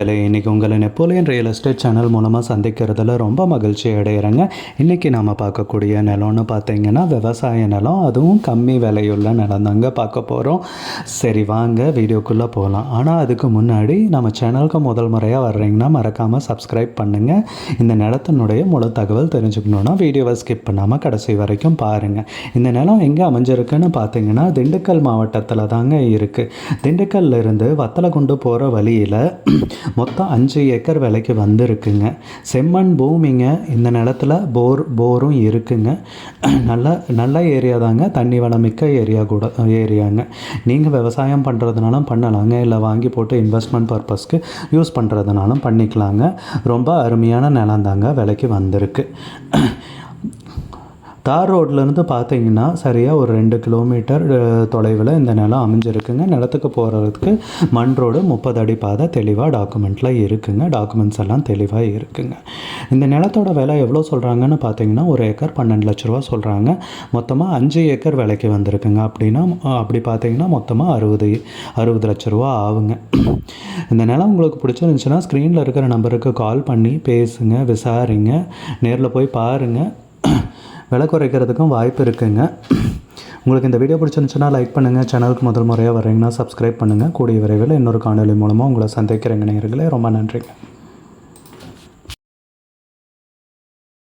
இல்லை இன்றைக்கி உங்களை நெப்போலியன் ரியல் எஸ்டேட் சேனல் மூலமாக சந்திக்கிறதுல ரொம்ப மகிழ்ச்சி அடைகிறேங்க இன்றைக்கி நாம் பார்க்கக்கூடிய நிலம்னு பார்த்தீங்கன்னா விவசாய நிலம் அதுவும் கம்மி விலையுள்ள நிலம் தாங்க பார்க்க போகிறோம் சரி வாங்க வீடியோக்குள்ளே போகலாம் ஆனால் அதுக்கு முன்னாடி நம்ம சேனலுக்கு முதல் முறையாக வர்றீங்கன்னா மறக்காமல் சப்ஸ்கிரைப் பண்ணுங்கள் இந்த நிலத்தினுடைய முழு தகவல் தெரிஞ்சுக்கணுன்னா வீடியோவை ஸ்கிப் பண்ணாமல் கடைசி வரைக்கும் பாருங்கள் இந்த நிலம் எங்கே அமைஞ்சிருக்குன்னு பார்த்தீங்கன்னா திண்டுக்கல் மாவட்டத்தில் தாங்க இருக்குது திண்டுக்கல்லிருந்து வத்தலை வத்தலகுண்டு போகிற வழியில் மொத்தம் அஞ்சு ஏக்கர் விலைக்கு வந்திருக்குங்க. செம்மண் பூமிங்க. இந்த நிலத்துல போர் போரும் இருக்குங்க. நல்ல நல்ல ஏரியா தாங்க. தண்ணி வளம் மிக்க ஏரியா கூட ஏரியாங்க. நீங்கள் விவசாயம் பண்ணுறதுனாலும் பண்ணலாங்க. இல்லை வாங்கி போட்டு இன்வெஸ்ட்மெண்ட் பர்பஸ்க்கு யூஸ் பண்ணுறதுனாலும் பண்ணிக்கலாங்க. ரொம்ப அருமையான நிலம் தாங்க விலைக்கு வந்திருக்கு. தார் ரோட்லேருந்து பார்த்தீங்கன்னா சரியாக ஒரு ரெண்டு கிலோமீட்டர் தொலைவில் இந்த நிலம் அமைஞ்சிருக்குங்க. நிலத்துக்கு போகிறதுக்கு மண் ரோடு முப்பது அடி பாதை தெளிவாக டாக்குமெண்ட்டில் இருக்குங்க. டாக்குமெண்ட்ஸ் எல்லாம் தெளிவாக இருக்குங்க. இந்த நிலத்தோட விலை எவ்வளோ சொல்கிறாங்கன்னு பார்த்தீங்கன்னா ஒரு ஏக்கர் பன்னெண்டு லட்ச ரூபா சொல்கிறாங்க மொத்தமாக அஞ்சு ஏக்கர் விலைக்கு வந்திருக்குங்க. அப்படின்னா அப்படி பார்த்தீங்கன்னா மொத்தமாக அறுபது அறுபது லட்ச ரூபா ஆகுங்க. இந்த நிலம் உங்களுக்கு பிடிச்சிருந்துச்சுன்னா ஸ்க்ரீனில் இருக்கிற நம்பருக்கு கால் பண்ணி பேசுங்க விசாரிங்க. நேரில் போய் பாருங்கள் விலை குறைக்கிறதுக்கும் வாய்ப்பு இருக்குங்க. உங்களுக்கு இந்த வீடியோ பிடிச்சிருந்துச்சுன்னா லைக் பண்ணுங்கள் சேனலுக்கு முதல் முறையாக வரீங்கன்னா சப்ஸ்கிரைப் பண்ணுங்கள் கூடிய விரைவில் இன்னொரு காணொலி மூலமாக உங்களை சந்திக்கிறேங்க நேர்களே ரொம்ப நன்றிங்க.